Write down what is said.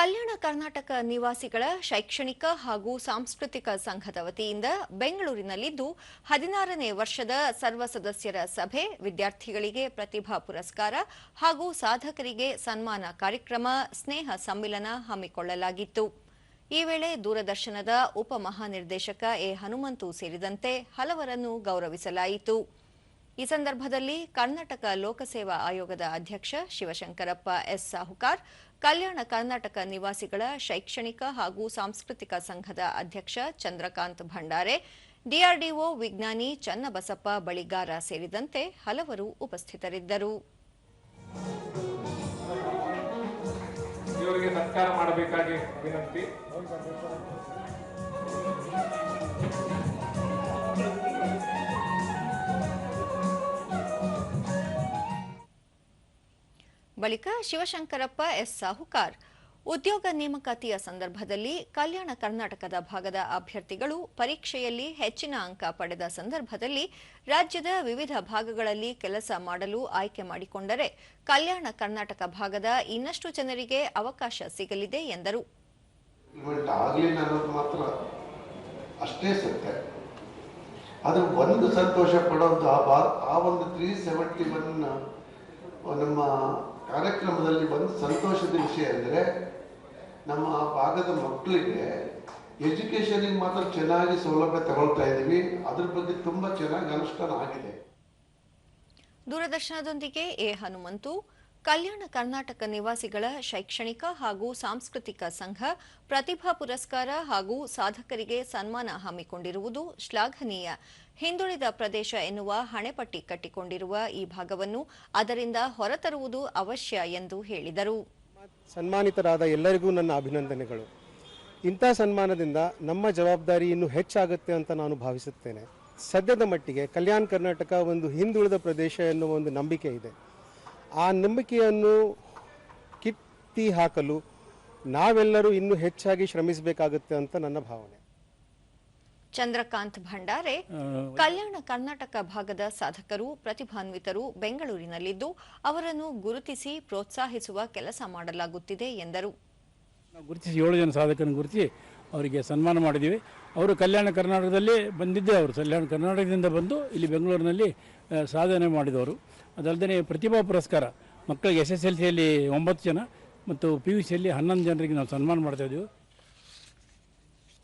ಕಲ್ಯಾಣ ಕರ್ನಾಟಕ ನಿವಾಸಿಗಳ ಶೈಕ್ಷಣಿಕ ಹಾಗೂ ಸಾಂಸ್ಕೃತಿಕ ಸಂಘದ ವತಿಯಿಂದ ಬೆಂಗಳೂರಿನಲ್ಲಿದ್ದು ಹದಿನಾರನೇ ವರ್ಷದ ಸರ್ವ ಸದಸ್ಯರ ಸಭೆ, ವಿದ್ಯಾರ್ಥಿಗಳಿಗೆ ಪ್ರತಿಭಾ ಪುರಸ್ಕಾರ ಹಾಗೂ ಸಾಧಕರಿಗೆ ಸನ್ಮಾನ ಕಾರ್ಯಕ್ರಮ, ಸ್ನೇಹ ಸಮ್ಮಿಲನ ಹಮ್ಮಿಕೊಳ್ಳಲಾಗಿತ್ತು. ಈ ವೇಳೆ ದೂರದರ್ಶನದ ಉಪಮಹಾನಿರ್ದೇಶಕ ಎ ಹನುಮಂತು ಸೇರಿದಂತೆ ಹಲವರನ್ನು ಗೌರವಿಸಲಾಯಿತು. ಈ ಸಂದರ್ಭದಲ್ಲಿ ಕರ್ನಾಟಕ ಲೋಕಸೇವಾ ಆಯೋಗದ ಅಧ್ಯಕ್ಷ ಶಿವಶಂಕರಪ್ಪ ಎಸ್ ಸಾಹುಕಾರ್, ಕಲ್ಯಾಣ ಕರ್ನಾಟಕ ನಿವಾಸಿಗಳ ಶೈಕ್ಷಣಿಕ ಹಾಗೂ ಸಾಂಸ್ಕೃತಿಕ ಸಂಘದ ಅಧ್ಯಕ್ಷ ಚಂದ್ರಕಾಂತ್ ಭಂಡಾರೆ, ಡಿಆರ್ಡಿಒ ವಿಜ್ಞಾನಿ ಚನ್ನಬಸಪ್ಪ ಬಳಿಗಾರ ಸೇರಿದಂತೆ ಹಲವರು ಉಪಸ್ಥಿತರಿದ್ದರು. ವಿನಂತಿ. ಬಳಿಕ ಶಿವಶಂಕರಪ್ಪ ಎಸ್ ಸಾಹುಕಾರ್. ಉದ್ಯೋಗ ನೇಮಕಾತಿಯ ಸಂದರ್ಭದಲ್ಲಿ ಕಲ್ಯಾಣ ಕರ್ನಾಟಕದ ಭಾಗದ ಅಭ್ಯರ್ಥಿಗಳು ಪರೀಕ್ಷೆಯಲ್ಲಿ ಹೆಚ್ಚಿನ ಅಂಕ ಪಡೆದ ಸಂದರ್ಭದಲ್ಲಿ ರಾಜ್ಯದ ವಿವಿಧ ಭಾಗಗಳಲ್ಲಿ ಕೆಲಸ ಮಾಡಲು ಆಯ್ಕೆ ಮಾಡಿಕೊಂಡರೆ ಕಲ್ಯಾಣ ಕರ್ನಾಟಕ ಭಾಗದ ಇನ್ನಷ್ಟು ಜನರಿಗೆ ಅವಕಾಶ ಸಿಗಲಿದೆ ಎಂದರು. ಒಂದು ಸಂತೋಷ ಪಡೋದು ಆ ಒಂದು ನಮ್ಮ ಕಾರ್ಯಕ್ರಮದಲ್ಲಿ ಬಂದು ಸಂತೋಷದ ವಿಷಯ ಅಂದರೆ ನಮ್ಮ ಭಾಗದ ಮಕ್ಕಳಿಗೆ ಎಜುಕೇಷನಿಗೆ ಮಾತ್ರ ಚೆನ್ನಾಗಿ ಸೌಲಭ್ಯ ತಗೊಳ್ತಾ ಇದ್ದೀವಿ. ಅದ್ರ ಬಗ್ಗೆ ತುಂಬ ಚೆನ್ನಾಗಿ ಅನುಷ್ಠಾನ ಆಗಿದೆ. ದೂರದರ್ಶನದೊಂದಿಗೆ ಎ ಹನುಮಂತು ಕಲ್ಯಾಣ ಕರ್ನಾಟಕ ನಿವಾಸಿಗಳ ಶೈಕ್ಷಣಿಕ ಹಾಗೂ ಸಾಂಸ್ಕೃತಿಕ ಸಂಘ ಪ್ರತಿಭಾ ಪುರಸ್ಕಾರ ಹಾಗೂ ಸಾಧಕರಿಗೆ ಸನ್ಮಾನ ಹಮ್ಮಿಕೊಂಡಿರುವುದು ಶ್ಲಾಘನೀಯ. ಹಿಂದುಳಿದ ಪ್ರದೇಶ ಎನ್ನುವ ಹಣೆಪಟ್ಟಿ ಕಟ್ಟಿಕೊಂಡಿರುವ ಈ ಭಾಗವನ್ನು ಅದರಿಂದ ಹೊರತರುವುದು ಅವಶ್ಯ ಎಂದು ಹೇಳಿದರು. ಸನ್ಮಾನಿತರಾದ ಎಲ್ಲರಿಗೂ ನನ್ನ ಅಭಿನಂದನೆಗಳು. ಇಂಥ ಸನ್ಮಾನದಿಂದ ನಮ್ಮ ಜವಾಬ್ದಾರಿ ಇನ್ನೂ ಹೆಚ್ಚಾಗುತ್ತೆ ಅಂತ ನಾನು ಭಾವಿಸುತ್ತೇನೆ. ಸದ್ಯದ ಮಟ್ಟಿಗೆ ಕಲ್ಯಾಣ ಕರ್ನಾಟಕ ಒಂದು ಹಿಂದುಳಿದ ಪ್ರದೇಶ ಎನ್ನುವ ಒಂದು ನಂಬಿಕೆ ಇದೆ. ಆ ನಂಬಿಕೆಯನ್ನು ಕಿತ್ತಿ ಹಾಕಲು ನಾವೆಲ್ಲರೂ ಇನ್ನೂ ಹೆಚ್ಚಾಗಿ ಶ್ರಮಿಸಬೇಕಾಗುತ್ತೆ ಅಂತ ನನ್ನ ಭಾವನೆ. ಚಂದ್ರಕಾಂತ್ ಭಂಡಾರೆ ಕಲ್ಯಾಣ ಕರ್ನಾಟಕ ಭಾಗದ ಸಾಧಕರು ಪ್ರತಿಭಾನ್ವಿತರು ಬೆಂಗಳೂರಿನಲ್ಲಿದ್ದು ಅವರನ್ನು ಗುರುತಿಸಿ ಪ್ರೋತ್ಸಾಹಿಸುವ ಕೆಲಸ ಮಾಡಲಾಗುತ್ತಿದೆ ಎಂದರು. ನಾವು ಗುರುತಿಸಿ ಏಳು ಜನ ಸಾಧಕರನ್ನು ಗುರುತಿಸಿ ಅವರಿಗೆ ಸನ್ಮಾನ ಮಾಡಿದ್ದೀವಿ. ಅವರು ಕಲ್ಯಾಣ ಕರ್ನಾಟಕದಲ್ಲಿ ಬಂದಿದ್ದೆ ಅವರು. ಕಲ್ಯಾಣ ಕರ್ನಾಟಕದಿಂದ ಬಂದು ಇಲ್ಲಿ ಬೆಂಗಳೂರಿನಲ್ಲಿ ಸಾಧನೆ ಮಾಡಿದವರು. ಅದಲ್ಲದೆ ಪ್ರತಿಭಾ ಪುರಸ್ಕಾರ. ಮಕ್ಕಳಿಗೆ ಎಸ್ ಎಸ್ ಎಲ್ ಸಿಯಲ್ಲಿ ಒಂಬತ್ತು ಜನ ಮತ್ತು ಪಿ ಯು ಸಿಯಲ್ಲಿ ಹನ್ನೊಂದು ಜನರಿಗೆ ನಾವು ಸನ್ಮಾನ ಮಾಡ್ತಾ ಇದ್ದೀವಿ.